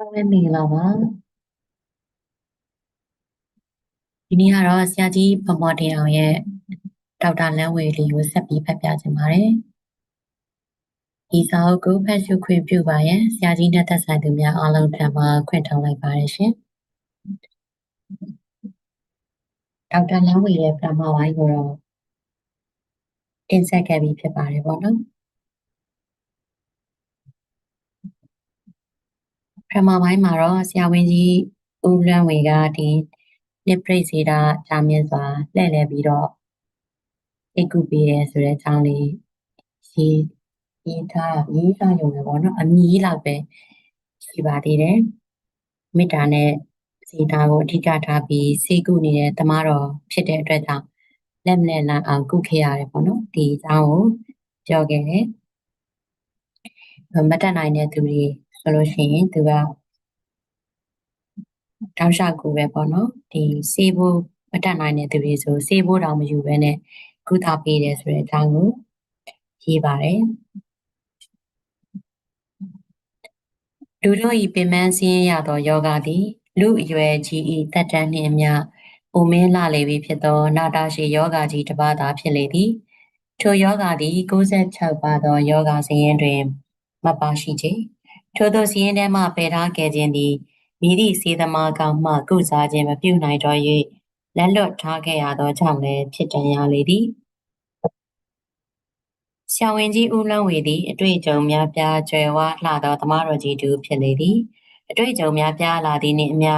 အားလုံးပဲမင်္ဂလာပါဒီနေ့ကတော့ဆရာကြီးဗမော်တင်အောင်ရဲ့ဒေါက်တာလန်းဝေလေးကိုဆက်ပြီးဖတ်ပြခြင်းပါတယ်ဒီစာအုပ်ကိုဖတ်ရှုခွင့်ပြုပါရန်ဆရာကြီးနဲ့သက်ဆိုင်သူများအားလုံးထံမှခွင့်တောင်းလိုက်ပါတယ်ရှင်ဒေါက်တာလန်းဝေရဲ့ပထမပိုင်းကိုတော့တင်ဆက်ခဲ့ပြီးဖြစ်ပါတယ်ပေါ့နော် ပထမပိုင်းမှာတော့ဆရာဝန်ကြီးဦးလွမ်းဝေကဒီနှစ်ပြိစေတာဂျာမြင့်စွာလှည့်လည်ပြီးတော့အိတ်ကူပေးတယ်ဆိုတဲ့အကြောင်းလေးရေးရေးထားရေးထားရုံပဲပေါ့နော်အမြည်လောက်ပဲရှိပါသေးတယ်မေတ္တာနဲ့စေတာကိုအဓိကထားပြီးစေကုနေတဲ့တမတော်ဖြစ်တဲ့အတွက်ကြောင့်လက်မနဲ့လမ်းအောင်ကုခဲ့ရတယ်ပေါ့နော်ဒီအကြောင်းကိုပြောခဲ့တယ်မတက်နိုင်တဲ့သူတွေ ဆိုလို့ရှိရင်သူကတောက်လျှောက်ကိုပဲပေါ့နော်ဒီစေဖို့မတက်နိုင်တဲ့သူတွေဆိုစေဖို့တောင်မယူဘဲနဲ့ကုသပေးတယ်ဆိုတဲ့အကြောင်းကိုရေးပါတယ်လူတို့ဤပင်မစင်းရသောယောဂသည် လူအရွယ်ကြီးဤတက်တန်းနှင့်အမျှအိုမင်းလာလေပြီဖြစ်သော နာတာရှိယောဂကြီးတစ်ပါးသာဖြစ်လေသည်ထိုယောဂသည်96ပါးသောယောဂစရင်တွင် မပါရှိချေ ထိုသောစရင်ထဲမှပယ်ထားခဲ့ခြင်းသည်မိသည့်စေသမားကောင်မှကုစားခြင်းမပြုနိုင်တော့၍လက်လွတ်ထားခဲ့ရသောကြောင့်လည်းဖြစ်တန်ရလေသည်ဆရာဝန်ကြီးဦးလန်းဝေသည်အတွေ့အကြုံများပြားကျွယ်ဝလှသောသမားတော်ကြီးတူဖြစ်လေသည်အတွေ့အကြုံများပြားလာသည်နှင့်အမျှ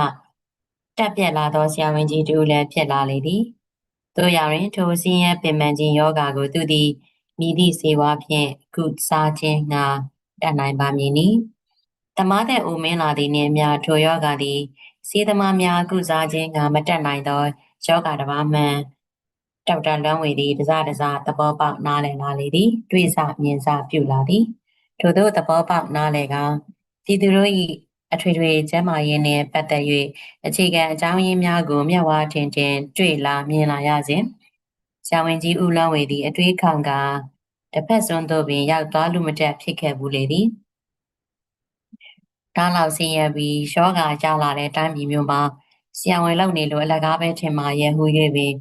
တက်ပြက်လာသောဆရာဝန်ကြီးတူလည်းဖြစ်လာလေသည်တို့ရရင်ထိုစင်းရဲပင်ပန်းခြင်းယောဂါကိုသူသည်မိသည့်စေဝါဖြင့်ကုစားခြင်းငါတတ်နိုင်ပါမည်နီ တမားတဲ့အိုမင်းလာသည်နှင့်အမျှထိုယောဂါသည်စေသမားများကုစားခြင်းငါမတတ်နိုင်သောယောဂါတစ်ပါးမှန်ဒေါက်တာလွမ်းဝေသည်တစားတစားသဘောပေါက်နားလည်လာလေသည်တွေးဆမြင်ဆပြုလာသည်ထို့သောသဘောပေါက်နားလည်ကပြည်သူတို့၏အထွေထွေကျမ်းမာရေးနှင့်ပတ်သက်၍အခြေခံအကြောင်းရင်းများကိုမျက်ဝါးထင်ထင်တွေ့လာမြင်လာရစဉ်ဆရာဝန်ကြီးဦးလောင်းဝေသည်အတွေးခေါင်ကတစ်ဖက်စွန်းသို့ပင်ရောက်သွားလူမတက်ဖြစ်ခဲ့ဘူးလေသည် ဒါလောက်ဆင်းရဲပြီးရှောဂါကြလာတဲ့တိုင်းပြည်မျိုးမှာဆရာဝန်လုပ်နေလို့အလကားပဲထင်မှာရဲ့ဟူ၍ပင်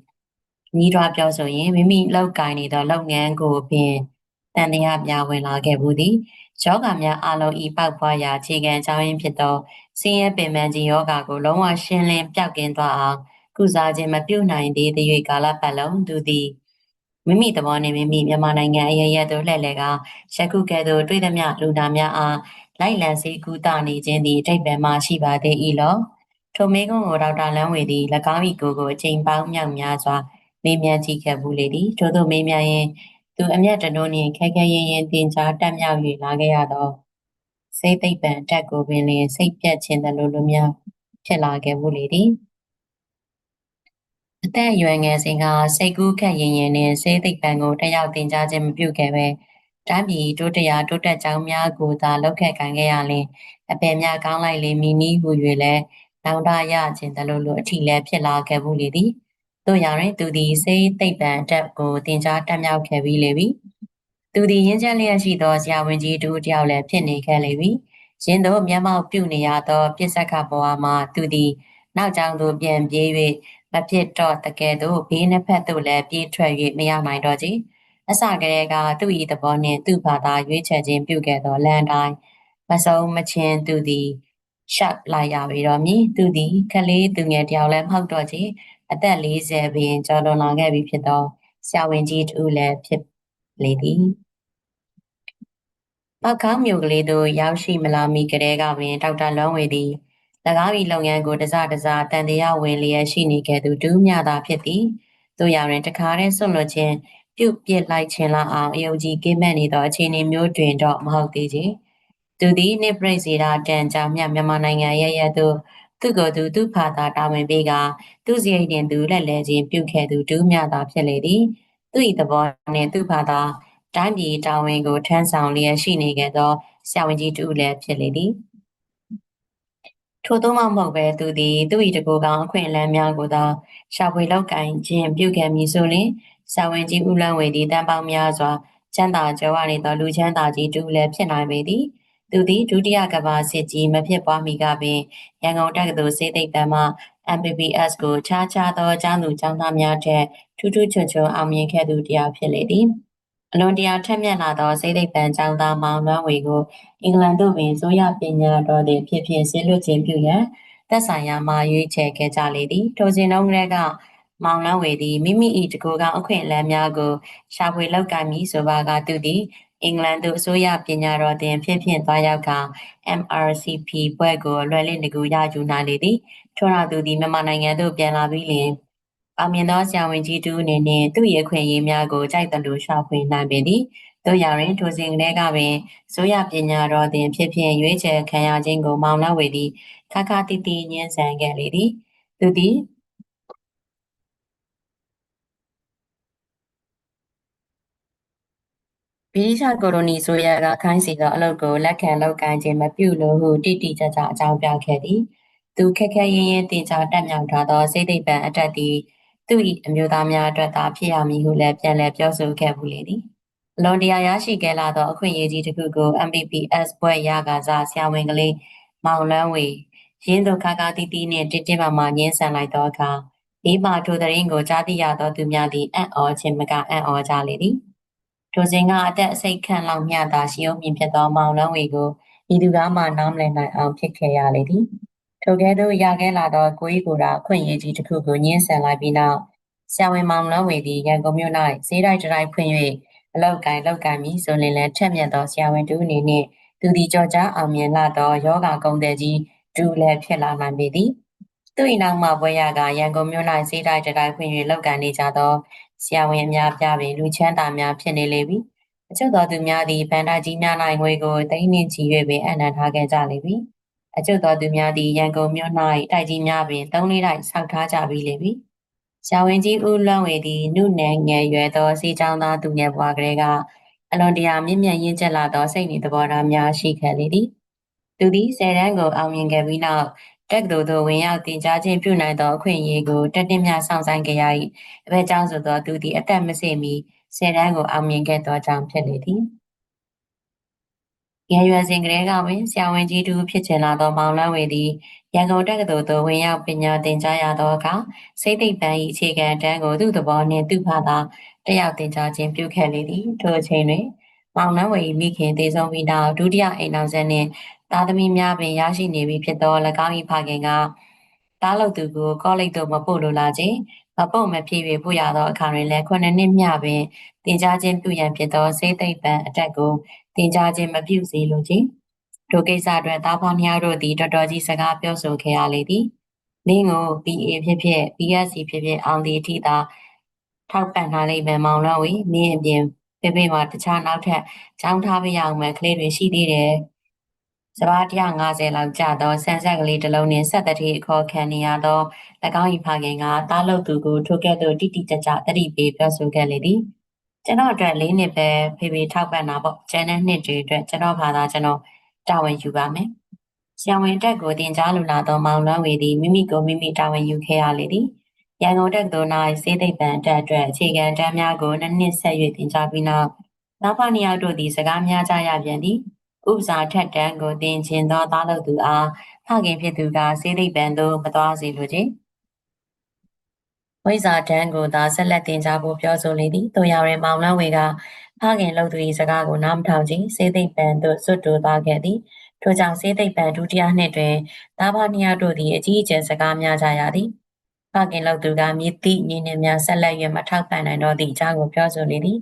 ညီးတွားပြောဆိုရင်မိမိလောက်ကင်နေသောလုပ်ငန်းကိုပင်တန်တရားပြဝင်လာခဲ့ဘူးသည်ယောဂများအလုံးဤပောက်ပွားရာအခြေခံအကြောင်းရင်းဖြစ်သောဆင်းရဲပင်ပန်းခြင်းယောဂကိုလုံးဝရှင်းလင်းပြောက်ကင်းသွားအောင်ကုစားခြင်းမပြုနိုင်သေးတဲ့၍ကာလပတ်လုံးသူသည်မိမိသဘောနှင့်မိမိမြန်မာနိုင်ငံအရရသို့လှည့်လည်ကယခုကဲ့သို့တွေ့သမျှလူနာများအား လိုက်လံစေကူတာနေခြင်းသည်အတိတ်ပဲမှရှိပါသေး၏လောထိုမေကွန်းကိုဒေါက်တာလန်းဝေသည်၎င်း၏ကိုယ်ကိုအချိန်ပေါင်းမြောက်များစွာမေးမြန်းကြည့်ခဲ့ဘူးလေသည်ထို့သောမေးမြန်းရင်သူအမျက်တနိုးနှင့်ခဲခဲရင်ရင်တင်ကြားတက်မြောက်၍လာခဲ့ရသောစိတ်သိပ္ပံတက်ကိုပင်လျင်စိတ်ပြတ်ခြင်းတလိုလိုများဖြစ်လာခဲ့ဘူးလေသည်အသက်အရွယ်ငယ်စဉ်ကစိတ်ကူးခက်ရင်ရင်နဲ့စိတ်သိပ္ပံကိုတက်ရောက်တင်ကြားခြင်းမပြုခဲ့ပဲ တိုင်းပြည်တိုးတရားတိုးတက်ကြောင်းများကိုသာလောက်ခဲ့ခံခဲ့ရလင်အပယ်များကောင်းလိုက်လေမိနီးဟူ၍လဲနောင်တရခြင်းတလိုလိုအထီလဲဖြစ်လာခဲ့ဘူးလေသည်တို့ရရင်သူသည်စိတ်သိပ္ပံတက်ကိုတင်ကြားတက်မြောက်ခဲ့ပြီးလေပြီသူသည်ရင်းချမ်းလျက်ရှိသောဆရာဝန်ကြီးတူတယောက်လည်းဖြစ်နေခဲ့လေပြီရင်းတို့မျက်မှောက်ပြုနေရသောပြစ္ဆကဘဝမှာသူသည်နောက်ကျောင်းသို့ပြန်ပြေး၍မဖြစ်တော့တကယ်တော့ဘေးနှစ်ဖက်သို့လည်းပြေးထွက်၍မရနိုင်တော့ကြ အစကတည်းကသူ့၏သဘောနှင့်သူ့ဘာသာရွေးချယ်ခြင်းပြုခဲ့သောလမ်းတိုင်းမဆုံးမချင်းသူသည်ရှောက်လိုက်ရပြီတော့မြည်သူသည်ခလေးသူငယ်တယောက်လည်းမဟုတ်တော့ချေအသက်40ပင်ကျော်လွန်လာခဲ့ပြီဖြစ်သောဆရာဝန်ကြီးတူလည်းဖြစ်လေသည်ပောက်ခေါင်းမြို့ကလေးသို့ရောက်ရှိမလာမီကတည်းကပင်ဒေါက်တာလွန်ဝေသည်၎င်း၏လုပ်ငန်းကိုတစတစတန်တရားဝင်လျက်ရှိနေခဲ့သူဒူးမြသာဖြစ်သည်တို့ရရင်တခါတည်းဆွတ်လွတ်ခြင်း ပြုတ်ပြစ်လိုက်ခြင်းလောက်အောင်အယုံကြည်ကိမဲ့နေသောအခြေအနေမျိုးတွင်တော့မဟုတ်သေးချေသူသည်နိပရိစေတာတန်ကြောင်မြမြန်မာနိုင်ငံရဲ့ရဲ့သို့သူကိုယ်သူသူဖာသာတာဝန်ပေးကသူစရိတ်တင်သူလက်လဲခြင်းပြုခဲ့သူဒူးမြသာဖြစ်လေသည်သူ၏သဘောနှင့်သူဖာသာတိုင်းပြည်တာဝန်ကိုထမ်းဆောင်လျက်ရှိနေခဲ့သောဆရာဝန်ကြီးတူလည်းဖြစ်လေသည် ထို့သောမှမဟုတ်ပဲသူသည်သူ၏တကူကောင်အခွင့်အလမ်းများကိုသာရှာဖွေလောက်ကင်ခြင်းပြုခဲ့မည်ဆိုလျှင်ဆာဝင်ကြီးဦးလန်းဝေသည်တန်ပေါင်းများစွာချမ်းသာကြွားနေသောလူချမ်းသာကြီးတူလည်းဖြစ်နိုင်ပေသည်သူသည်ဒုတိယကမ္ဘာစစ်ကြီးမဖြစ်ပွားမီကပင်ရန်ကုန်တက္ကသိုလ်စေသိပ္ပံမှ MBBS ကိုခြားခြားသောကျောင်းသူကျောင်းသားများထက်ထူးထူးချွန်ချွန်အောင်မြင်ခဲ့သူတစ်ယောက်ဖြစ်လေသည် အလွန်တရာထက်မြက်လာသောစေသိပ္ပံကျောင်းသားမောင်လွမ်းဝေကိုအင်္ဂလန်သို့ပင်ဆိုရပညာတော်သည်ဖြစ်ဖြစ်ဆေလွတ်ခြင်းပြုရန်သက်ဆိုင်ရာမှရွေးချယ်ခဲ့ကြလေသည်ထိုစဉ်တုန်းကကမောင်လန်းဝေသည်မိမိ၏တကူကအခွင့်အလမ်းများကိုရှာဖွေလောက်ကမ်းမည်ဆိုပါကသူသည်အင်္ဂလန်သို့အစိုးရပညာတော်သင်ဖြစ်ဖြစ်သွားရောက်က MRCP ဘွဲ့ကိုလွယ်လင့်တကူရယူနိုင်လေသည်ထို့နောက်သူသည်မြန်မာနိုင်ငံသို့ပြန်လာပြီးလျှင် အောင်မြင်သောဆရာဝန်ကြီးတူအနေနဲ့သူ့ရဲ့ခွင့်ရေးများကိုကြိုက်တယ်လို့ရှာဖွေနိုင်ပေသည်တို့ရရင်ထိုစဉ်ကလေးကပင်ဆိုရပညာတော်သင်ဖြစ်ဖြစ်ရွေးချယ်ခံရခြင်းကိုမောင်နှဝေသည်ခါခါတီတီညှင်းဆန်ခဲ့လေသည်သူသည်ဗြိတိရှကိုလိုနီဆိုရကခိုင်းစီသောအလုပ်ကိုလက်ခံလုပ်ကိုင်ခြင်းမပြုလို့ဟုတိတိကျကျအကြောင်းပြခဲ့သည် သူခက်ခဲရင်းရင်းတင်ချတက်မြောက်ထားသောစိတ်သိပ္ပံအတက်သည် သူ၏အမျိုးသားများအတွက်သာဖြစ်ရမည်ဟုလည်းပြန်လည်ပြောဆိုခဲ့မှုလေသည်အလွန်တရာရရှိခဲ့လာသောအခွင့်အရေးကြီးတစ်ခုကို MBPS ဘွဲ့ရကစားဆရာဝန်ကလေးမောင်လန်းဝေရင်းသူခါခါတီးတီးနှင့်တင်းတင်းမာမာညှင်းဆန်လိုက်သောအခါဒီမှာထိုသတင်းကိုကြားသိရသောသူများသည်အံ့ဩခြင်းမကအံ့ဩကြလေသည်ထိုစဉ်ကအသက်အစိတ်ခန့်လောက်မျှသာရှိအောင်မြင်ဖြစ်သောမောင်လန်းဝေကိုဤသူကမှနားမလည်နိုင်အောင်ဖြစ်ခဲ့ရလေသည် ထိုကဲ့သို့ရခဲ့လာသောကိုကြီးကိုယ်တာအခွင့်အရေးကြီးတစ်ခုကိုညှင်းဆန်လိုက်ပြီးနောက်ဆရာဝန်မောင်လန်းဝေသည်ရန်ကုန်မြို့၌ဈေးတိုက်တိုင်းဖွင့်၍အလောက်ကိုင်လောက်ကိုင်ပြီးဆိုရင်လည်းထက်မြက်သောဆရာဝန်တူအနေနှင့်သူသည်ကြော်ကြားအောင်မြင်လာသောယောဂကုံတဲ့ကြီးဒူလည်းဖြစ်လာနိုင်ပေသည်သူ၏နောက်မှဘွဲရကရန်ကုန်မြို့၌ဈေးတိုက်တိုင်းဖွင့်၍လောက်ကိုင်နေကြသောဆရာဝန်အများပြပင်လူချမ်းသာများဖြစ်နေလေပြီအချို့သောသူများသည်ဗန္ဒာကြီးများ၌ငွေကိုတိမ့်နှင့်ချီ၍ပင်အနံထားခဲ့ကြလေပြီ အချို့သောသူများသည်ရန်ကုန်မြို့၌တိုက်ကြီးများပင်သုံးလေးတိုက်ဆောက်ထားကြပြီးလေပြီ။ရှာဝင်ကြီးဦးလွမ်းဝေသည်နုနယ်ငယ်ရွယ်သောစီချောင်းသားသူငယ်ဘွားကလေးကအလွန်တရာမြင့်မြတ်ရင့်ကျက်လာသောစိတ်နေသဘောထားများရှိခဲ့လေသည်။သူသည်ဆယ်တန်းကိုအောင်မြင်ခဲ့ပြီးနောက်တက္ကသိုလ်သို့ဝင်ရောက်တင်ကြားခြင်းပြုနိုင်သောအခွင့်အရေးကိုတက်တင်များဆောင်ဆိုင်ကြရ၏အဘဲကြောင့်ဆိုသောသူသည်အသက်မစေမီဆယ်တန်းကိုအောင်မြင်ခဲ့သောကြောင့်ဖြစ်လေသည်။ ငယ်ရွယ်စဉ်ကတည်းကပင်ဆရာဝန်ကြီးတူဖြစ်ချင်လာသောမောင်လန်းဝေသည်ရန်ကုန်တက္ကသိုလ်သို့ဝင်ရောက်ပညာသင်ကြားရသောအခါစိတ်သိပ္ပံ၏အခြေခံတန်းကိုသူ့သဘောနှင့်သူ့ဘာသာတက်ရောက်သင်ကြားခြင်းပြုခဲ့လေသည်ထိုအချိန်တွင်မောင်လန်းဝေ၏မိခင်သေဆုံးပြီးနောက်ဒုတိယအိမ်အောင်ဆက်နှင့်သားသမီးများပင်ရရှိနေပြီဖြစ်သော၎င်း၏ဖခင်ကတားလို့သူကိုကောလိပ်သို့မပို့လိုလာခြင်းမပုတ်မဖြစ်၍ပို့ရသောအခါတွင်လည်းခုနှစ်နှစ်မျှပင်တင်ကြားခြင်းပြုရန်ဖြစ်သောစိတ်သိပ္ပံအတက်ကို တင်ကြားခြင်းမပြုစေလိုခြင်းထိုကိစ္စအတွက်သားဖောင်းများတို့သည်တော်တော်ကြီးစကားပြောဆိုခဲ့ရလေသည်မင်းကို BA ဖြစ်ဖြစ် BSc ဖြစ်ဖြစ်အောင်ဒီအထိသာထောက်ပံ့ထားလိမ့်မယ်မောင်တော်ဝေမင်းအပြင်ပြပြမှာတခြားနောက်ထပ်ကြောင်းထားပေးရအောင်မယ်ကလေးတွေရှိသေးတယ်စပါး150လောက်ကျသောဆန်ဆက်ကလေးတစ်လုံးနှင့်ဆက်တတိအခေါ်ခံနေရသော၎င်း၏ဖခင်ကတားလုတ်သူကိုထိုကဲ့သို့တိတိကျကျတတိပေးပြောဆိုခဲ့လေသည် ကျွန်တော်အတွက်၄နှစ်ပဲဖေဖေထောက်ပံ့တာပေါ့ကျန်တဲ့နှစ်တွေအတွက်ကျွန်တော်ဘာသာကျွန်တော်တာဝန်ယူပါမယ်ဆရာဝန်တက်ကိုတင်ကြားလူလာသောမောင်လွမ်းဝေသည်မိမိကိုမိမိတာဝန်ယူခဲ့ရလေသည်ရန်ကုန်တက္ကသိုလ်၌စေသိပ္ပံတက်အတွက်အခြေခံတန်းများကိုနှစ်နှစ်ဆက်၍တင်ကြားပြီးနောက်နောက်ဖနှစ်ယောက်တို့သည်စကားများကြရပြန်သည်ဥပစာထက်တန်းကိုတင်ခြင်းသောသားလို့သူအားဖခင်ဖြစ်သူကစေသိပ္ပံသို့မသွားစေလိုခြင်း ဝိဇာတန်းကိုသာဆက်လက်တင်ကြားဖို့ပြောဆိုလေသည်တို့ရရင်မောင်လန်းဝေကဖခင်လှုပ်သူ၏စကားကိုနားမထောင်ခြင်းစေသိပ္ပံသို့စွတ်တိုးသွားခဲ့သည်ထိုကြောင့်စေသိပ္ပံဒုတိယနှစ်တွင်သားဖနှစ်ယောက်တို့သည်အကြီးအကျယ်စကားများကြရသည်ဖခင်လှုပ်သူကမြစ်တိညီနေများဆက်လက်၍မထောက်ပံ့နိုင်တော့သည့်အကြောင်းကိုပြောဆိုလေသည်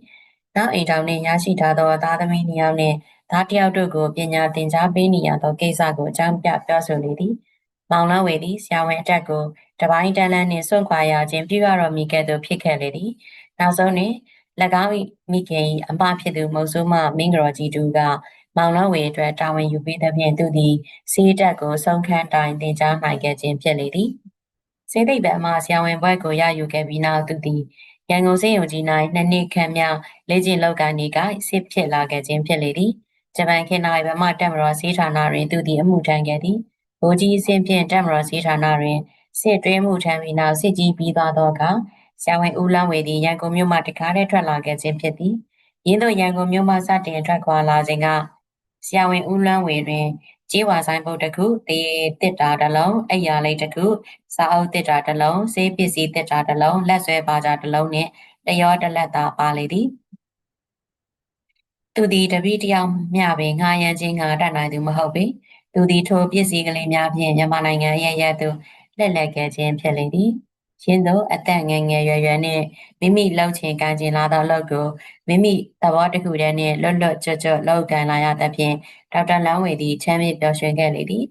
နောက်အိမ်တော်နှင့်ရရှိထားသောသားသမီးနှစ်ယောက်နှင့်သားတစ်ယောက်တို့ကိုပညာသင်ကြားပေးနေရသောကိစ္စကိုအကြောင်းပြပြောဆိုလေသည် မောင်လန်းဝေသည်ဆရာဝန်အတက်ကိုတပိုင်းတန်းလန်းနှင့်စွန့်ခွာရခြင်းပြုရတော်မူခဲ့သို့ဖြစ်ခဲ့လေသည်နောက်ဆုံးတွင်၎င်း၏မိခင်၏အမဖြစ်သူမုတ်ဆိုးမမင်းကတော်ကြီးတူကမောင်လန်းဝေအတွက်တာဝန်ယူပေးသဖြင့်သူသည်စေးတက်ကိုဆုံးခန်းတိုင်တင်ကြားနိုင်ခဲ့ခြင်းဖြစ်လေသည်စေသိပ္ပံမှာဆရာဝန်ဘွဲ့ကိုရယူခဲ့ပြီးနောက်သူသည်ရန်ကုန်စေယုံကြီး၌နှစ်နှစ်ခန့်များလေ့ကျင့်လောက်ကန်နေကစစ်ဖြစ်လာခဲ့ခြင်းဖြစ်လေသည်ဂျပန်ခေတ်၌ဗမာတက်မတော်စေးဌာနတွင်သူသည်အမှုထမ်းခဲ့သည် ဗိုလ်ကြီးအဆင့်ဖြင့်တက်မတော်စေးဌာနတွင်စစ်တွဲမှုထမ်းပြီးနောက်စစ်ကြီးပြီးသွားသောအခါဆရာဝန်ဦးလန်းဝေသည်ရန်ကုန်မြို့မှတကားထဲထွက်လာခဲ့ခြင်းဖြစ်သည်ရင်းတို့ရန်ကုန်မြို့မှစတင်ထွက်ခွာလာခြင်းကဆရာဝန်ဦးလွမ်းဝေတွင်ကြေးဝါဆိုင်ပုတ်တစ်ခုတေးတစ်တာတစ်လုံးအိယာလိတ်တစ်ခုစာအုပ်တစ်တာတစ်လုံးဆေးပစ္စည်းတစ်တာတစ်လုံးလက်ဆွဲပါကြတစ်လုံးနှင့်တရောတလက်သာပါလေသည်သူသည်တပည့်တယောက်မျှပင်ငှားရမ်းခြင်းငှားတတ်နိုင်သူမဟုတ်ပေ သူသည်ထိုပစ္စည်းကလေးများဖြင့်မြန်မာနိုင်ငံရဲ့ရဲ့သို့လက်လက်ခဲ့ခြင်းဖြစ်လေသည်ရင်းသောအသက်ငယ်ငယ်ရွယ်ရွယ်နှင့်မိမိလှုပ်ချင်ကန်ချင်လာသောအလုပ်ကိုမိမိသဘောတစ်ခုတည်းနှင့်လွတ်လွတ်ကျွတ်ကျွတ်လုပ်ကန်လာရသဖြင့်ဒေါက်တာလန်းဝေသည်ချမ်းမြေ့ပျော်ရွှင်ခဲ့လေသည်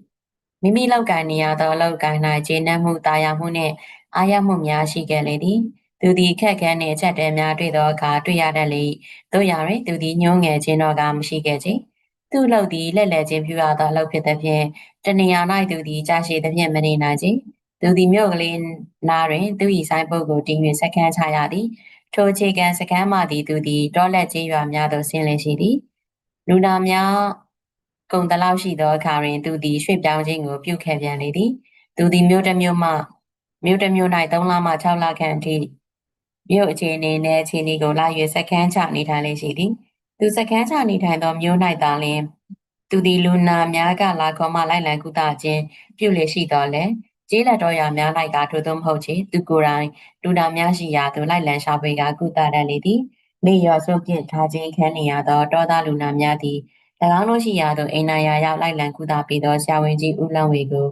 မိမိလောက်ကန်နေရသောအလောက်ကန်၌ခြေနှံ့မှုတာယာမှုနှင့်အာရမှုများရှိခဲ့လေသည်သူသည်ခက်ခဲနှင့်အချက်တဲများတွေ့သောအခါတွေ့ရတတ်လေတို့ရရင်သူသည်ညှိုးငယ်ခြင်းတော့ကမရှိခဲ့ခြင်း သူ့လောက်သည်လက်လက်ချင်းပြူရသောအလုပ်ဖြစ်သည်ဖြင့်တနေရာ၌သူသည်ကြာရှည်သည်ဖြင့်မနေနိုင်ခြင်းသူသည်မြို့ကလေးနာတွင်သူ၏ဆိုင်ပုတ်ကိုတင်၍စကန်းချရသည်ထိုအခြေခံစကန်းမှသည်သူသည်တောလက်ကျေးရွာများသို့ဆင်းလင်းရှိသည်လူနာများကုံတလောက်ရှိသောအခါတွင်သူသည်ရွှေ့ပြောင်းခြင်းကိုပြုခဲ့ပြန်လေသည်သူသည်မြို့တစ်မြို့မှမြို့တစ်မြို့၌3လမှ6လခန့်အထိမြို့အခြေအနေနဲ့အခြေအနေကိုလာ၍စကန်းချနေထိုင်လေရှိသည် သူစကန်းချနေထိုင်သောမြို့၌သာလျှင်သူသည်လူနာများကလာခေါ်မှလိုက်လံကုသခြင်းပြုလေရှိတော်လဲကျေးလက်တော်ရများ၌ကထို့သောမဟုတ်ချေသူကိုယ်တိုင်လူနာများရှိရာသို့လိုက်လံရှာဖွေကကုသတတ်လေသည်မိရောဆုပ်ပြစ်ထားခြင်းခံနေရသောတောသားလူနာများသည်၎င်းတို့ရှိရာသို့အိမ်နာယာရောက်လိုက်လံကုသပေးသောဆရာဝန်ကြီးဦးလန်းဝေကို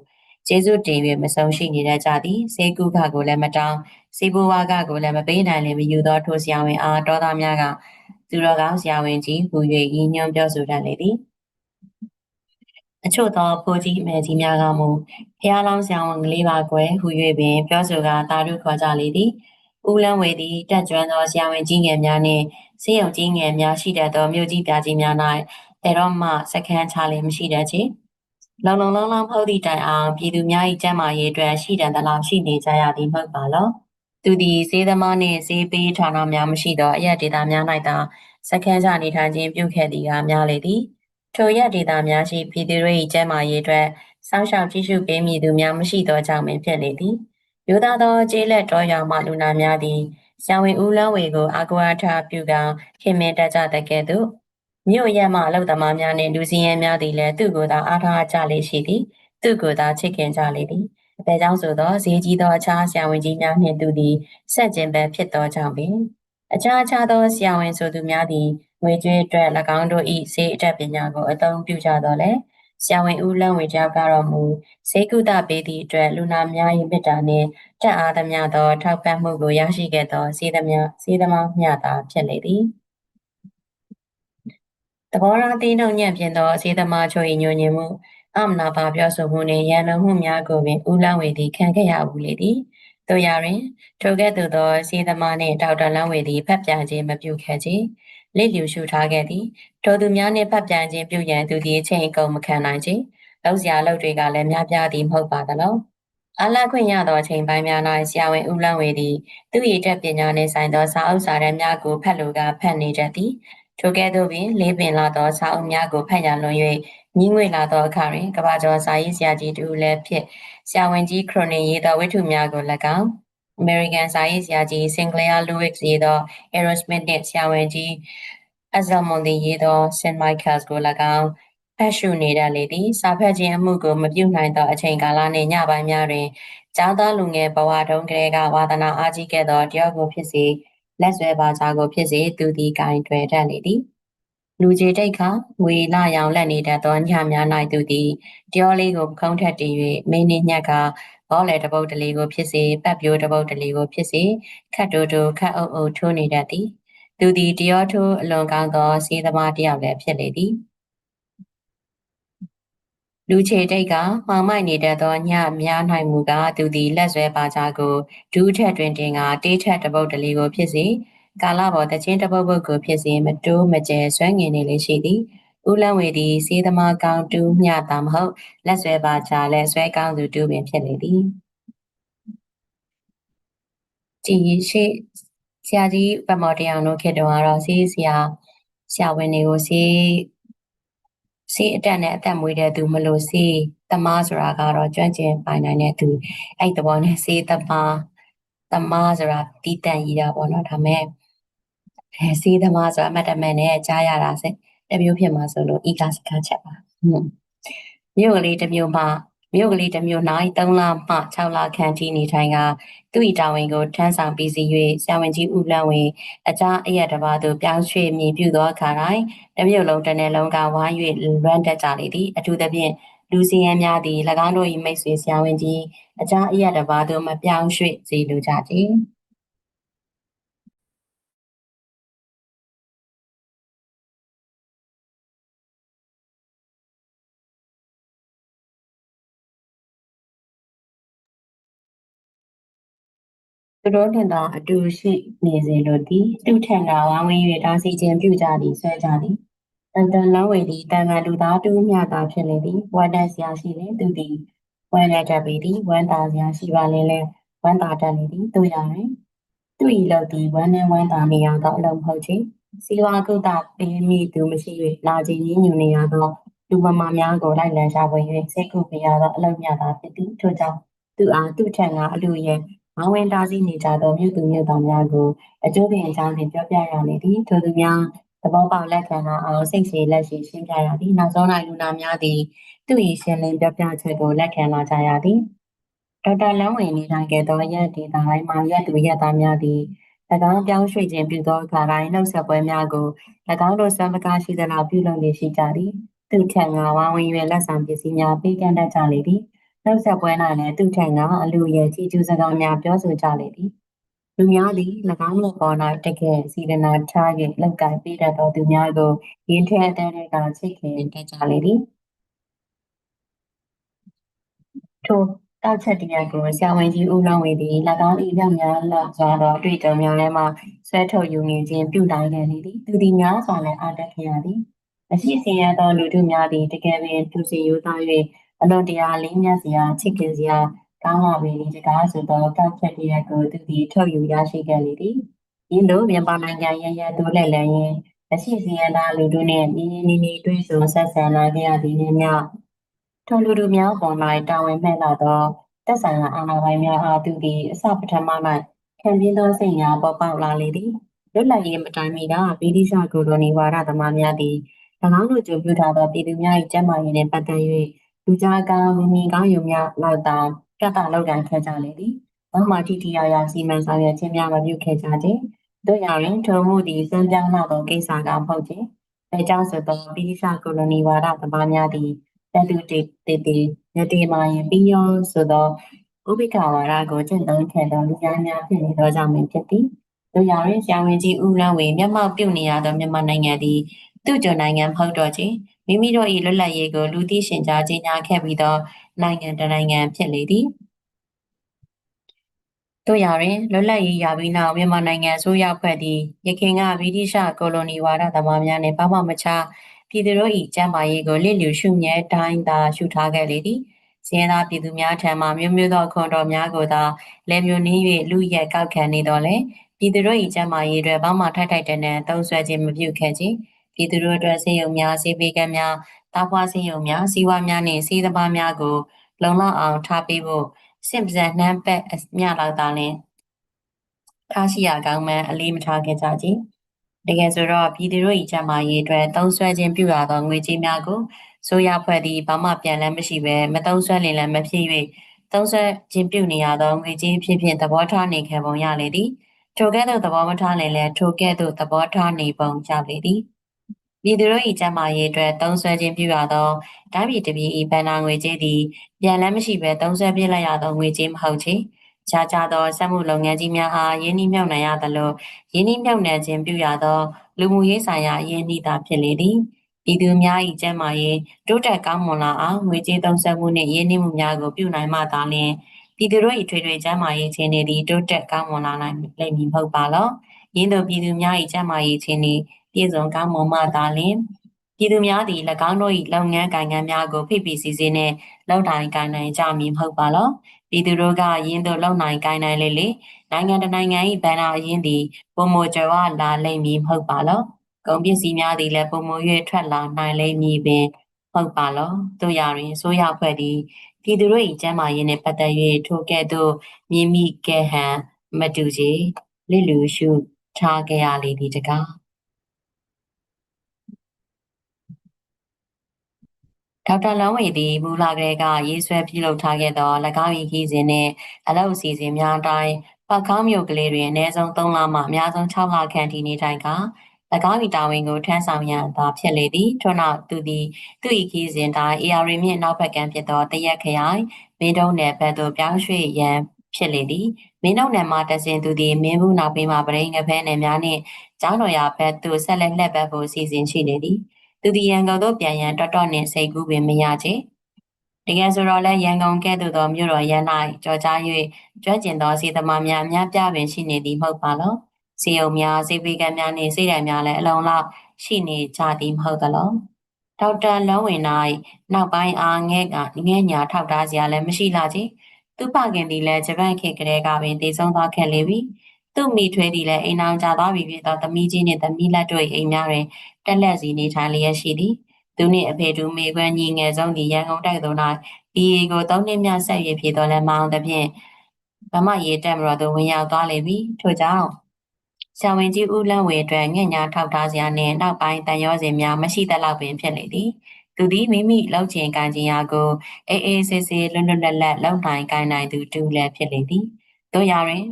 ကျေးဇူးတင်၍မဆုံးရှိနေတဲ့ကြသည်စေကုခကိုလည်းမတောင်းစေဘဝကကိုလည်းမပေးနိုင်လည်းမယူသောထိုဆရာဝန်အားတောသားများက သူတော်ကောင်းဆရာဝန်ကြီးဟူ၍ရည်ညွှန်းပြောဆိုတတ်လေသည်အချို့သောဖိုးကြီးမဲကြီးများကမူဖះလောင်းဆရာဝန်ကလေးပါကွယ်ဟူ၍ပင် ပြောဆိုကတာရုခေါ်ကြလေသည်ဦးလန်းဝေသည်တက်ကြွသောဆရာဝန်ကြီးငယ်များနှင့်စေယုံကြီးငယ်များရှိတတ်သောမြို့ကြီးပြကြီးများ၌ဘယ်တော့မှစခန်းချလေမရှိတတ်ချေလုံလုံလောင်းလောင်းဖောက်သည့်တိုင်အောင်ပြည်သူများ၏ကျန်းမာရေးအတွက်ရှိတန်သလားရှိနေကြရသည်မဟုတ်ပါလော သူသည်စေးသမားနှင့်စေးပေးဌာနများမရှိသောအရက်ဒေတာများ၌သာစခန်းချနေထိုင်ခြင်းပြုခဲ့သည်ကများလေသည်ထိုရက်ဒေတာများရှိပြည်သူတို့၏ကျန်းမာရေးအတွက်စောင့်ရှောက်ကြည့်ရှုပေးမည်သူများမရှိသောကြောင့်ပင်ဖြစ်လေသည်ယူသားသောကျေးလက်တော်ရွာမှလူနာများသည်ဆံဝင်ဦးလန်းဝေကိုအာကွာထပြုကခင်မင်တကြတဲ့ကဲ့သို့မြို့ရက်မှအလုသမားများနှင့်လူစီရင်များသည်လည်းသူ့ကိုယ်သာအားထားကြလေရှိသည်သူ့ကိုယ်သာချစ်ခင်ကြလေသည် အပေကြောင့်ဆိုသောဈေးကြီးသောအခြားဆရာဝန်ကြီးများနှင့်သူသည်ဆက်ကျင်ပဲဖြစ်သောကြောင့်ပင်အခြားအခြားသောဆရာဝန်ဆိုသူများသည်ငွေကြေးအတွက်၎င်းတို့၏ဈေးအတက်ပညာကိုအသုံးပြုကြတော့လေဆရာဝန်ဦးလန်းဝေကြောက်ကတော့မူဈေးကုသပေးသည့်အတွက်လူနာများ၏မေတ္တာနှင့်တက်အားသမျှသောထောက်ပံ့မှုကိုရရှိခဲ့သောဈေးသမျှဈေးသမားမျှသာဖြစ်လေသည်သဘောထားသေးနှုတ်ညံ့ပြင်းသောဈေးသမားချို့၏ညွှန်ညင်မှု အမနာပါပြောဆိုမှုနှင့်ရန်လုံမှုများကိုပင်ဦးလန်းဝေသည်ခံခဲ့ရဘူးလေသည်တို့ရရင်ထိုကဲ့သို့သောဈေးသမားနှင့်ဒေါက်တာလန်းဝေသည်ဖတ်ပြခြင်းမပြုခဲ့ချေလစ်လျူရှုထားခဲ့သည်ထိုသူများနှင့်ဖတ်ပြန်ခြင်းပြုရန်သူသည်အချိန်အကုန်မခံနိုင်ချေလောက်စရာလောက်တွေကလည်းများပြားသည်မဟုတ်ပါသလားအလခွင့်ရသောအချိန်ပိုင်းများ၌ဆရာဝန်ဦးလန်းဝေသည်သူ၏တက်ပညာနှင့်ဆိုင်သောစာအုပ်စာတမ်းများကိုဖတ်လိုကဖတ်နေတတ်သည်ထိုကဲ့သို့ပင်လေးပင်လာသောစာအုပ်များကိုဖတ်ရလွန်၍ ညီးငွေလာသောအခါတွင်ကဘာကျော်စာရေးဆရာကြီးတူလည်းဖြစ်ဆရာဝန်ကြီးခရိုနီရေးသောဝိထုများကို၎င်း American စာရေးဆရာကြီး Sinclair Lewis ရေးသော Aerosmith နှင့်ဆရာဝန်ကြီး Azelmonte ရေးသော St. Michael's ကို၎င်းဖတ်ရှုနေတတ်လေသည်စာဖတ်ခြင်းအမှုကိုမပြုနိုင်သောအချိန်ကာလနှင့်ညပိုင်းများတွင်ကျောင်းသားလူငယ်ဘဝတုန်းကလေးကဝါသနာအားကြီးခဲ့သောတယောက်ကိုဖြစ်စေလက်ဆွဲပါးစားကိုဖြစ်စေသူသည်ကင်တွယ်တတ်လေသည် လူကြီးတိတ်ခါငွေလာရောင်လက်နေတတ်သောညများ၌သူသည်တယောလေးကိုပခုံးထက်တည်၍မင်းနှင့်ညက်ကဘောလေတပုတ်တလီကိုဖြစ်စေပတ်ပြိုးတပုတ်တလီကိုဖြစ်စေခတ်တိုးတိုးခတ်အုပ်အုပ်ထိုးနေတတ်သည်သူသည်တယောထိုးအလွန်ကောင်းသောစေသမားတယောက်လည်းဖြစ်လေသည်လူချေတိတ်ကမှောင်မိုက်နေတတ်သောညများနိုင်မူကသူသည်လက်ဆွဲပါချကိုဒူးထက်တွင်တင်ကတေးထက်တပုတ်တလီကိုဖြစ်စေ ကာလပေါ်တချင်းတပုတ်ပုတ်ကိုဖြစ်စေမတိုးမကျဲဆွဲငင်နေလေရှိသည်ဦးလန်းဝေသည်စေးသမားကောင်းတူးမျှတာမဟုတ်လက်ဆွဲပါချလက်ဆွဲကောင်းသူတူးပင်ဖြစ်လေသည်ကြည်ရှိဆရာကြီးဗမော်တရားတို့ခေတ္တကတော့စေးဆရာဆရာဝန်တွေကိုစေးစေးအတက်နဲ့အသက်မွေးတဲ့သူမလို့စေးသမားဆိုတာကတော့ကျွမ်းကျင်ပိုင်နိုင်တဲ့သူအဲ့တဘောနဲ့စေးသမားသမားဆိုတာတီးတန့်ရည်တာပေါ့နော်ဒါမဲ့ အဲစေးသမားဆိုတာအမတ်တမဲ့နဲ့ကြားရတာစတစ်မျိုးဖြစ်မှာဆိုလို့ဤကစကားချက်ပါဟုတ်မြို့ကလေးတစ်မျိုးမှာမြို့ကလေးတစ်မျိုး၌3လမှ6လခန့်ထိနေထိုင်ကသူ၏တာဝန်ကိုထမ်းဆောင်ပြီးစီ၍ဆရာဝန်ကြီးဦးလန့်ဝေအကြအရက်တစ်ပါးသို့ပြောင်းရွှေ့မြည်ပြုသောအခါတိုင်းတစ်မြို့လုံးတစ်နယ်လုံးကဝိုင်း၍လွမ်းတက်ကြလေသည်အထူးသဖြင့်လူစီရန်များသည်၎င်းတို့၏မိတ်ဆွေဆရာဝန်ကြီးအကြအရက်တစ်ပါးသို့မပြောင်းရွှေ့စေလိုကြသည် သူတို့နှင့်သာအတူရှိနေစေလိုသည်သူထံကဝမ်းဝင်း၍တားဆီးခြင်းပြုကြသည်ဆွဲကြသည်တန်တန်လောင်းဝေသည်တန်ခါလူသားတူမျှသာဖြစ်နေသည်ဝမ်းတန်စရာရှိလေသူသည်ဝမ်းရတတ်ပေသည်ဝမ်းသာစရာရှိပါလေလဲဝမ်းသာတတ်နေသည်တို့ရရင်သူ၏လောက်သည်ဝမ်းနဲ့ဝမ်းသာနေရသောအလုံးမဟုတ်ချေစီဝါကုသပေးမိသူမရှိ၍လာခြင်းရင်းညူနေရသောလူမမာများကိုလိုက်လံရှာဖွေ၍စိတ်ကုပေးရသောအလုံးမြသာဖြစ်သည်ထို့ကြောင့်သူအားသူထံကအလူရဲ့ မောင်းဝင်တားဆီးနေကြသောမြို့သူမြို့သားများကိုအကျိုးပင်အကြောင်းဖြင့်ပြောပြရလေသည်ထိုသူများသဘောပေါက်လက်ခံလာအောင်စိတ်ရှိလက်ရှိရှင်းပြရသည်နောက်ဆုံး၌လူနာများသည်သူ၏ရှင်းလင်းပြောပြချက်ကိုလက်ခံလာကြရသည်ဒေါက်တာလမ်းဝင်နေထိုင်ခဲ့သောရက်ဒေတာတိုင်းမှာရက်သူရက်သားများသည်၎င်းပြောင်းရွှေ့ခြင်းပြုသောအခါတိုင်းနှုတ်ဆက်ပွဲများကို၎င်းတို့စံပကားရှိသလောက်ပြုလုပ်နေရှိကြသည်သူထံကဝါဝင်၍လက်ဆောင်ပစ္စည်းများပေးကမ်းတတ်ကြလေသည် နှုတ်ဆက်ပွဲ၌လည်းသူထံကအလူရဲ့ချီကျူးစကားများပြောဆိုကြလေသည်လူများသည်၎င်းတို့ပေါ်၌တကယ်စီရနာထား၍လောက်ကပေးတတ်သောသူများကိုရင်းထဲအတဲ့ကချစ်ခင်တတ်ကြလေသည်ထိုတောက်ချက်တရားကိုဆရာဝန်ကြီးဦးလောင်းဝေသည်၎င်း၏ရောက်များလောက်စွာသောအတွေ့အကြုံများထဲမှဆွဲထုတ်ယူနေခြင်းပြုတိုင်းခဲ့လေသည်သူသည်များစွာလည်းအားတက်ခဲ့ရသည်အရှိစင်ရသောလူတို့များသည်တကယ်ပင်သူစီရိုးသား၍ အလွန်တရာလေးမြတ်စရာချစ်ခင်စရာကောင်းလာပေသည်တကားဆိုသောတောက်ချက်တရားကိုသူသည်ထုတ်ယူရရှိခဲ့လေသည်ဤလိုမြန်မာနိုင်ငံရရသို့လည်းလည်းရင်အရှိစင်ရသောလူတို့နှင့်ညီညီနီနီတွေ့ဆုံဆက်ဆံလာခဲ့ရသည်နှင့်မျှထိုလူတို့များပေါ်၌တာဝန်မဲ့လာသောတက်ဆိုင်ရာအာဏာပိုင်များအားသူသည်အစပထမ၌ခံပြင်းသောစိတ်များပေါ်ပေါက်လာလေသည်လွတ်လပ်ရေးမတိုင်မီကဗီဒီရှာကိုလိုနီဝါဒသမားများသည်၎င်းတို့ကြိုပြုထားသောပြည်သူများ၏ကျန်းမာရေးနှင့်ပတ်သက်၍ လူကြားကောင်းဝင်းမြင်ကောင်းယုံများလောက်သာပြသလောက်ကန်ခဲ့ကြလေသည်။ဘာမှထိထိရောက်ရောက်စီမံဆောင်ရွက်ခြင်းများမပြုခဲ့ကြခြင်း။တို့ရရင်ထုံမှုသည်စံပြောင်းလာသောကိစ္စကမဟုတ်ခြင်း။အဲကြောင့်ဆိုသောဗီဒီရှာကိုလိုနီဝါဒသမားများသည်တတူတေတေတေရတေမာယပြီးရောဆိုသောဥပိ္ပခဝါဒကိုကျင့်သုံးခဲ့သောလူများများဖြစ်နေသောကြောင့်ပင်ဖြစ်သည်တို့ရာတွင်ဆရာဝန်ကြီးဦးလန်းဝေမျက်မှောက်ပြုနေရသောမြန်မာနိုင်ငံသည် သူ့ကြုံနိုင်ငံမဟုတ်တော့ချေမိမိတို့၏လွတ်လပ်ရေးကိုလူသိရှင်ကြားကြေညာခဲ့ပြီးသောနိုင်ငံတနိုင်ငံဖြစ်လေသည်တို့ရာတွင်လွတ်လပ်ရေးရပြီးနောက်မြန်မာနိုင်ငံအစိုးရဖွဲ့သည်ရခိုင်ကဗြိတိရှကိုလိုနီဝါဒသမားများနှင့်ဘာမှမခြားပြည်သူတို့၏ကျန်းမာရေးကိုလစ်လျူရှုမြဲတိုင်းသာရှုထားခဲ့လေသည်စင်းသားပြည်သူများထံမှမျိုးမျိုးသောခွန်တော်များကိုသာလက်မျိုးနည်း၍လူရက်ကောက်ခံနေတော်လဲပြည်သူတို့၏ကျန်းမာရေးအတွက်ဘာမှထိုက်ထိုက်တန်တန်သုံးဆွဲခြင်းမပြုခဲ့ခြင်း ပြည်သူတို့အတွက်ဆေးရုံများဆေးပေးကမ်းများတာဖွာဆေးရုံများစီးပွားများနှင့်စီးသမားများကို လုံလောက်အောင်ထားပေးဖို့စင်ပစံနှမ်းပက်အမြလောက်သာလင်ထားရှိရကောင်းမှန်အလေးမထားခဲ့ကြခြင်းတကယ်ဆိုတော့ပြည်သူတို့၏ကျန်းမာရေးအတွက်သုံးဆွဲခြင်းပြုရသောငွေကြေးများကိုဆိုရဖွဲ့သည်ဘာမှပြန်လည်မရှိဘဲမသုံးဆွဲလင်လည်းမဖြစ်၍သုံးဆွဲခြင်းပြုနေရသောငွေကြေးဖြစ်ဖြင့်သဘောထားနေခဲ့ပုံရလေသည်ထိုကဲ့သို့သဘောမထားလင်လည်းထိုကဲ့သို့သဘောထားနေပုံရလေသည် ပြည်သူတို့၏ကျန်းမာရေးအတွက်သုံးဆွဲခြင်းပြုရသောတိုင်းပြည်တစ်ပြည်၏ဗန်နာငွေကြေးသည်ပြန်လည်မရှိဘဲသုံးဆွဲပြလိုက်ရသောငွေကြေးမဟုတ်ချေ။ခြားခြားသောစက်မှုလုပ်ငန်းကြီးများအားယင်းနှိမ့်မြှောက်နှံရသလိုယင်းနှိမ့်မြှောက်နှံခြင်းပြုရသောလူမှုရေးဆိုင်ရာအရင်းနှီးသာဖြစ်လေသည်ပြည်သူများ၏ကျန်းမာရေးတိုးတက်ကောင်းမွန်လာအောင်ငွေကြေးသုံးစွဲမှုနှင့်ရင်းနှီးမှုများကိုပြုနိုင်မှသာလျှင်ပြည်သူတို့၏ထွေထွေကျန်းမာရေးခြင်းတွေသည်တိုးတက်ကောင်းမွန်လာနိုင်လိမ့်မည်မဟုတ်ပါလောရင်းတို့ပြည်သူများ၏ကျန်းမာရေးခြင်းတွေ ပြည့်စုံကောင်းမွန်မှသာလျှင်ပြည်သူများသည်၎င်းတို့၏လုပ်ငန်းကိုင်ငန်းများကိုဖိဖိစီစီနှင့်လောက်တိုင်ကိုင်နိုင်ကြမည်မဟုတ်ပါလောပြည်သူတို့ကရင်းတို့လုံနိုင်ကိုင်းနိုင်လေလေနိုင်ငံတနိုင်ငံ၏ဗန္နာရင်းသည်ပုံမကြွယ်ဝလာလိမ့်မည်မဟုတ်ပါလောကုန်ပစ္စည်းများသည်လည်းပုံမ၍ထွက်လာနိုင်လိမ့်မည်ပင်ဟုတ်ပါလောတို့ရရင်ဆိုရဖွဲ့သည်ပြည်သူတို့၏ကျမ်းမာရေးနှင့်ပတ်သက်၍ထိုကဲ့သို့မြင်မိကဲဟံမတူချေလိလူရှုထားကြရလေသည်တကား ဒေါက်တာလောင်းဝေသည်မူလာကလေးကရေးဆွဲပြုလုပ်ထားခဲ့သော၎င်း၏ခီးစဉ်နှင့်အလောက်အစီအစဉ်များအတိုင်းပောက်ခေါင်းမြို့ကလေးတွင်အနည်းဆုံး3လမှအများဆုံး6လခန့်ထိနေထိုင်က၎င်း၏တာဝန်ကိုထမ်းဆောင်ရန်သာဖြစ်လေသည်ထို့နောက်သူသည်သူ၏ခီးစဉ်တိုင်း AR မြင့်နောက်ဘက်ကံဖြစ်သောတရက်ခရိုင်မင်းတုံးနယ်ဘက်သို့ပြောင်းရွှေ့ရန်ဖြစ်လေသည်မင်းတုံးနယ်မှတဆင်သူသည်မင်းဘူးနောက်ပေးမှပရိငဖဲနယ်များနှင့်ကျောင်းတော်ရာဘက်သို့ဆက်လက်လှည့်ပတ်ဖို့စီစဉ်ရှိလေသည် သူသည်ရန်ကုန်သို့ပြန်ရန်တော်တော်နှင့်စိတ်ကူးပင်မရချေတကယ်ဆိုတော့လည်းရန်ကုန်ကဲ့သို့သောမြို့တော်ရန်၌ကြော်ကြား၍ကြွကျင်သောစီသမားများအများပြပင်ရှိနေသည်မဟုတ်ပါလောစီယုံများစိတ်ပေးကမ်းများနှင့်စိတ်ဓာတ်များလည်းအလုံးလောက်ရှိနေကြသည်မဟုတ်သလောဒေါက်တာလုံးဝင်၌နောက်ပိုင်းအားငဲ့ကငဲ့ညာထောက်ထားစရာလည်းမရှိလာချေသူပခင်သည်လည်းဂျပန်ခေတ်ကလေးကပင်တည်ဆုံးသွားခဲ့လေပြီ သူ့မိထွေးသည်လည်းအိမ်အောင်ကြသွားပြီဖြစ်သောသမီးကြီးနှင့်သမီးလက်တို့၏အိမ်များတွင်တက်လက်စီနေထိုင်လျက်ရှိသည်သူနှင့်အဖေတူမိခွန်းညီငယ်ဆုံးသည်ရန်ကုန်တိုက်သို့၌ဒီကိုသုံးနှစ်မြဆက်ရဖြစ်တော်လဲမအောင်သဖြင့်ဗမာရေတက်မတော်သို့ဝင်ရောက်သွားလေပြီထို့ကြောင့်ဆံဝင်ကြီးဦးလန်းဝေအတွက်ငှက်ညာထောက်ထားစရာနှင့်နောက်ပိုင်းတန်ရောစင်များမရှိသလောက်ပင်ဖြစ်လေသည်သူသည်မိမိလောက်ချင်ကန်ချင်ရာကိုအေးအေးဆေးဆေးလွတ်လွတ်လပ်လပ်လုံနိုင်ကိုင်းနိုင်သူတူလည်းဖြစ်လေသည်တို့ရတွင်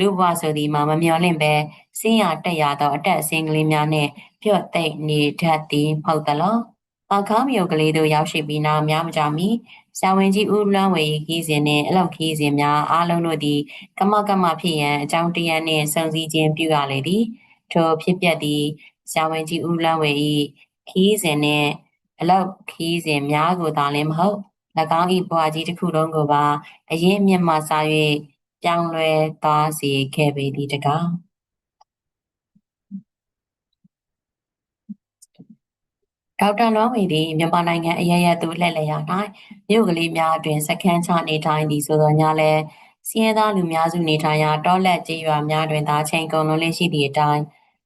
လူဘဝဆိုသည်မှာမမျော်လင့်ပဲစင်းရတက်ရသောအတက်အစင်းကလေးများနှင့်ပြော့သိမ့်နေတတ်သည်မဟုတ်သလား။အခါမျိုးကလေးတို့ရောက်ရှိပြီးနောက်များမကြမီဆာဝင်ကြီးဦးလွမ်းဝေခီးစဉ်နှင့်အလောက်ခီးစဉ်များအားလုံးတို့သည်ကမကမဖြစ်ရန်အကြောင်းတရားနှင့်စုံစည်းခြင်းပြုရလေသည်။ထိုဖြစ်ပျက်သည်ဆာဝင်ကြီးဦးလွမ်းဝေ၏ခီးစဉ်နှင့်အလောက်ခီးစဉ်များကိုသာလည်းမဟုတ်၎င်း၏ဘဝကြီးတစ်ခုလုံးကိုပါအရင်မြင့်မှစား၍ ပြောင်းလဲသွားစေခဲ့ပေသည်တကားဒေါက်တာလွမ်းဝေသည်မြန်မာနိုင်ငံအရရသို့လှည့်လည်ရ၌မြို့ကလေးများတွင်စခန်းချနေထိုင်သည်ဆိုသောညလဲစီးရဲသားလူများစုနေထိုင်ရာတောလက်ကျေးရွာများတွင်သာချိန်ကုန်လုံးလေးရှိသည့်အတိုင်း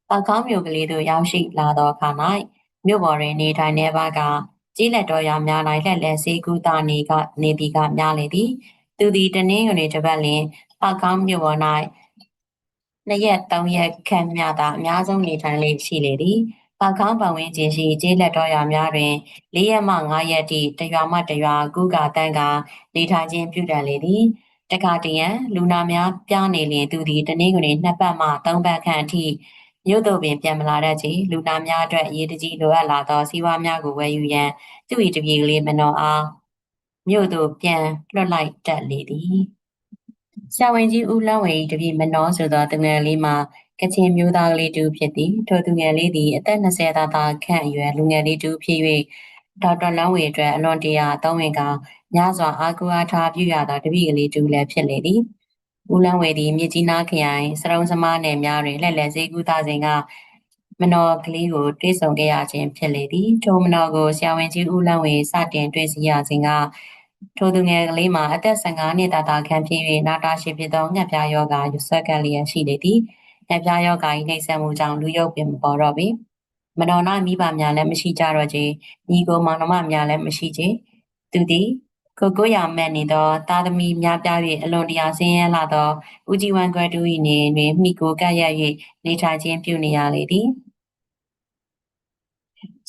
ပောက်ကောင်းမြို့ကလေးသို့ရောက်ရှိလာသောအခါ၌မြို့ပေါ်တွင်နေထိုင်နေပါကကြီးလက်တော်ရွာများ၌လှည့်လည်စေကူတာနေက နေသည်ကများလေသည် သူသည်တနင်္ဂနွေတစ်ပတ်လျင် ပောက်ကောင်းမြို့ပေါ်၌နှစ်ရက်သုံးရက်ခန့်မြသာအများဆုံးနေထိုင်လေရှိလေသည်ပောက်ကောင်းပတ်ဝန်းကျင်ရှိကျေးလက်တော်ရွာများတွင်၄ရက်မှ၅ရက်ထိတရွာမှတရွာကုကာတန်းကနေထိုင်ခြင်းပြုတတ်လေသည်တခါတရံလူနာများပြားနေလျင်သူသည်တနင်္ဂနွေနှစ်ပတ်မှသုံးပတ်ခန့်အထိမြို့သို့ပင်ပြန်မလာတတ်ချေလူနာများအတွက်အရေးတကြီးလိုအပ်လာသောစီးပွားများကိုဝယ်ယူရန်သူ၏တပြေကလေးမနောအားမြို့သို့ပြန်လွှတ်လိုက်တတ်လေသည် ဆရာဝန်ကြီးဦးလန်းဝေတပြေမနောဆိုသောတငယ်လေးမှာကချင်မျိုးသားကလေးတူဖြစ်သည်ထိုသူငယ်လေးသည်အသက်20သာသာခန့်အရွယ်လူငယ်လေးတူဖြစ်၍ဒေါက်တာလန်းဝေအတွက်အလွန်တရာသုံးဝင်ကညစွာအားကိုးအားထားပြုရသောတပည့်ကလေးတူလည်းဖြစ်လေသည်ဦးလန်းဝေသည်မြစ်ကြီးနားခရိုင်စရုံးစမားနယ်များတွင်လက်လက်စေးကူးသားစဉ်ကမနောကလေးကိုတွေ့ဆုံခဲ့ရခြင်းဖြစ်လေသည်ထိုမနောကိုဆရာဝန်ကြီးဦးလန်းဝေစတင်တွေ့စီရခြင်းက ထိုသူငယ်ကလေးမှာအသက်15နှစ်သာသာခန့်ဖြစ်၍နာတာရှိဖြစ်သောငှက်ပြားယောဂရွဆက်ကလျက်ရှိလေသည်ငှက်ပြားယောဂ၏နှိမ့်ဆက်မှုကြောင့်လူရုပ်ပင်ပေါ်တော့ပြီမတော်နာမိဘများလည်းမရှိကြတော့ချေညီကိုမောင်နှမများလည်းမရှိချေသူသည်ကိုကိုရမဲ့နေသောသားသမီးများပြား၍အလွန်တရာဆင်းရဲလာသောဦးကြီးဝမ်ကွယ်တူ၏နေတွင်မိကိုကပ်ရ၍နေထိုင်ခြင်းပြုနေရလေသည်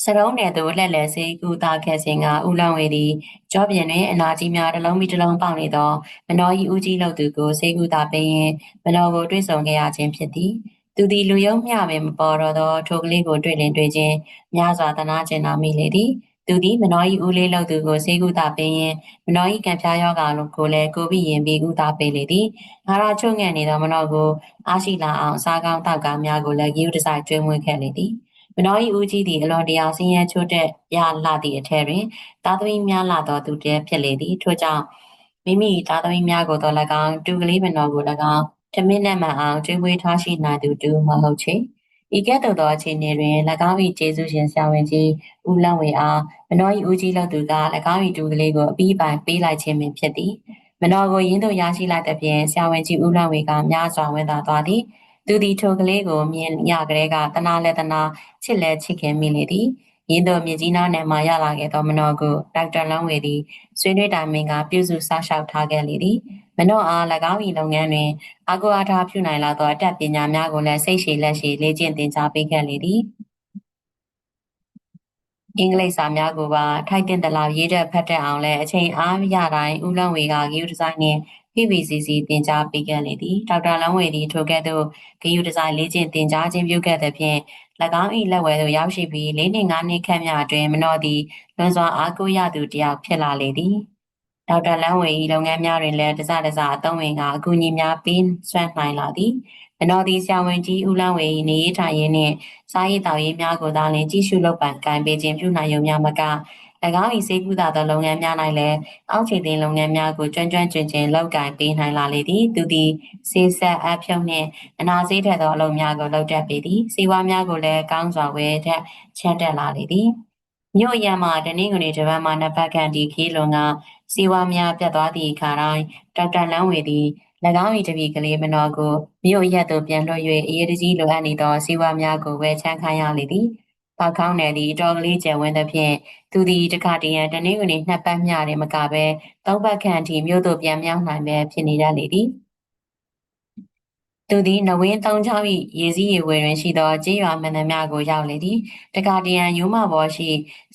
စရုံးနယ်သို့လှည့်လည်စေကူတာခဲ့စဉ်ကဦးလောင်ဝေသည်ကြောပြင်တွင်အနာကြီးများတစ်လုံးပြီးတစ်လုံးပေါက်နေသောမနောဤဦးကြီးလုပ်သူကိုစေကူတာပေးရင်မနောကိုတွေ့ဆုံခဲ့ရခြင်းဖြစ်သည်သူသည်လူယုံမျှပင်မပေါ်တော့သောထိုကလေးကိုတွေ့လင်တွေ့ခြင်းများစွာသနာကျင်နာမိလေသည်သူသည်မနောဤဦးလေးလုပ်သူကိုစေကူတာပေးရင်မနောဤကံပြားယောဂါကိုလည်းကိုပြီးရင်ပြီးကူတာပေးလေသည်ငါရာချုပ်ငဲ့နေသောမနောကိုအားရှိလာအောင်စားကောင်းတောက်ကားများကိုလည်းဂီယူတဆိုင်ကျွေးမွေးခဲ့လေသည် မနောဤဦးကြီးသည်အလွန်တရာဆင်းရဲချို့တဲ့ရလာသည့်အထက်တွင်သားသမီးများလာသောသူတည်းဖြစ်လေသည်ထို့ကြောင့်မိမိသားသမီးများကိုတော့၎င်းတူကလေးမနောကို၎င်းတမင်းနဲ့မှအောင်ကျွေးမွေးထားရှိနိုင်သူတူမဟုတ်ချေဤကဲ့သို့သောအခြေအနေတွင်၎င်း၏ကျေးဇူးရှင်ဆရာဝန်ကြီးဦးလန့်ဝေအားမနော၏ဦးကြီးလောက်သူက၎င်း၏တူကလေးကိုအပြီးပိုင်ပေးလိုက်ခြင်းပင်ဖြစ်သည်မနောကိုရင်းတို့ရရှိလိုက်တဲ့ပြင်ဆရာဝန်ကြီးဦးလန့်ဝေကများစွာဝန်သာသွားသည် သူသည်ထိုကလေးကိုမြင်ရကလေးကတနာလဲတနာချစ်လဲချစ်ခင်မိလေသည်ရင်းတို့မြကြီးနားနယ်မှရလာခဲ့သောမနောကိုဒေါက်တာလောင်းဝေသည်ဆွေးနွေးတိုင်ပင်ကပြုစုစားလျှောက်ထားခဲ့လေသည်မနောအား၎င်း၏လုပ်ငန်းတွင်အာကိုအားထားပြုနိုင်လာသောအတတ်ပညာများကိုလည်းစိတ်ရှည်လက်ရှည်လေ့ကျင့်သင်ကြားပေးခဲ့လေသည်အင်္ဂလိပ်စာများကိုပါထိုက်တင်တလားရေးတဲ့ဖတ်တတ်အောင်လဲအချိန်အားရတိုင်းဦးလောင်ဝေကဂီယူဒီဇိုင်းနှင့် PVCC တင် जा ပေးခဲ့လေသည်ဒေါက်တာလောင်းဝေသည်ထိုကဲ့သို့ဂီယူဒီဇိုင်းလေ့ကျင့်တင် जा ခြင်းပြုခဲ့သဖြင့်၎င်း၏လက်ဝဲသို့ရောက်ရှိပြီး၄နှစ်၅နှစ်ခန့်မြအတွင်မနောသည်လွန်စွာအားကိုးရသူတစ်ယောက်ဖြစ်လာလေသည်ဒေါက်တာလန်းဝေ၏လုပ်ငန်းများတွင်လည်းတစတစအသုံးဝင်ကအကူအညီများပေးစွမ်းနိုင်လာသည်မနောသည်ဆရာဝန်ကြီးဦးလန်းဝေ၏နေရေးထိုင်ရေးနှင့်စားရေးတောက်ရေးများကိုသာလျှင်ကြည့်ရှုလုပ်ပံကင်ပေးခြင်းပြုနိုင်ရုံများမက၎ င်း၏စေကူတာသောလုပ်ငန်းများ၌လည်းအောက်ခြေတင်လုပ်ငန်းများကိုကျွမ်းကျွမ်းကျင်ကျင်လုပ်ကင်ပေးနိုင်လာလေသည်သူသည်စေဆက်အဖြုံနှင့်အနာစေးထက်သောအလုပ်များကိုလုပ်တတ်ပေသည်စေဝါများကိုလည်းကောင်းစွာဝယ်ထက်ချမ်းတက်လာလေသည်မြို့ရမှာတနင်္ဂနွေတစ်ပတ်မှနှစ်ပတ်ခန့်ဒီခေးလွန်ကစီဝါများပြတ်သွားသည့်အခါတိုင်းဒေါက်တာလန်းဝေသည်၎င်း၏တပည့်ကလေးမနောကိုမြို့ရက်သို့ပြန်လွှတ်၍အရေးတကြီးလိုအပ်နေသောစီဝါများကိုဝယ်ချမ်းခိုင်းရလေသည်။ ပေါကောင်းနယ်သည်တော်ကလေးကျယ်ဝန်းသဖြင့်သူသည်တခါတည်းရန်တနင်္ဂနွေနှစ်ပတ်မျှတွင်မကဘဲသုံးပတ်ခန့်အထိမြို့သို့ပြန်မြောက်နိုင်ပဲဖြစ်နေရလေသည်။သူသည်နဝင်းသုံးချောင်း၏ရေစည်းရေဝယ်တွင်ရှိသောကြေးရွာမှန်သမျှကိုရောက်လေသည်တခါတရံရိုးမဘော်ရှိ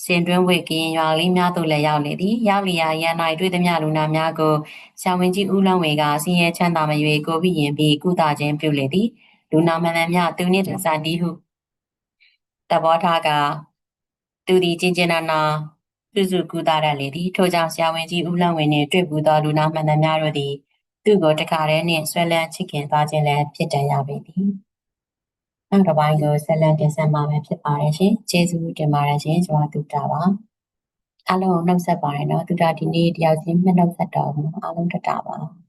စင်တွင်းဝိတ်ကရင်ရွာလေးများသို့လည်းရောက်လေသည်ရောက်လျာရန်၌တွေ့သမျှလူနာများကိုဆရာဝန်ကြီးဦးလုံးဝေကဆင်းရဲချမ်းသာမ၍ကိုပြီးရင်ပြီးကုသခြင်းပြုလေသည်လူနာမှန်သမျှသူနှင့်တဆန်တီးဟု တဘောထားကသူသည်ကျင်ကျင်နာနာပြုစုကုသရလေသည်ထို့ကြောင့်ဆရာဝန်ကြီးဦးလန့်ဝင်းနှင့်တွေ့ဘူးသောလူနာမှန်သမျှတို့သည်သူ့ကိုတခါတည်းနှင့်ဆွဲလန်းချစ်ခင်သွားခြင်းလည်းဖြစ်တတ်ရပေသည်။နောက်တစ်ပိုင်းကိုဆက်လက်တင်ဆက်မှာပဲဖြစ်ပါတယ်ရှင်။ကျေးဇူးတင်ပါတယ်ရှင်။ကျွန်မတူတာပါ။အားလုံးနှုတ်ဆက်ပါတယ်နော်။တူတာဒီနေ့တယောက်ချင်းမျက်နှုတ်ဆက်တော်မူအားလုံးတတာပါ။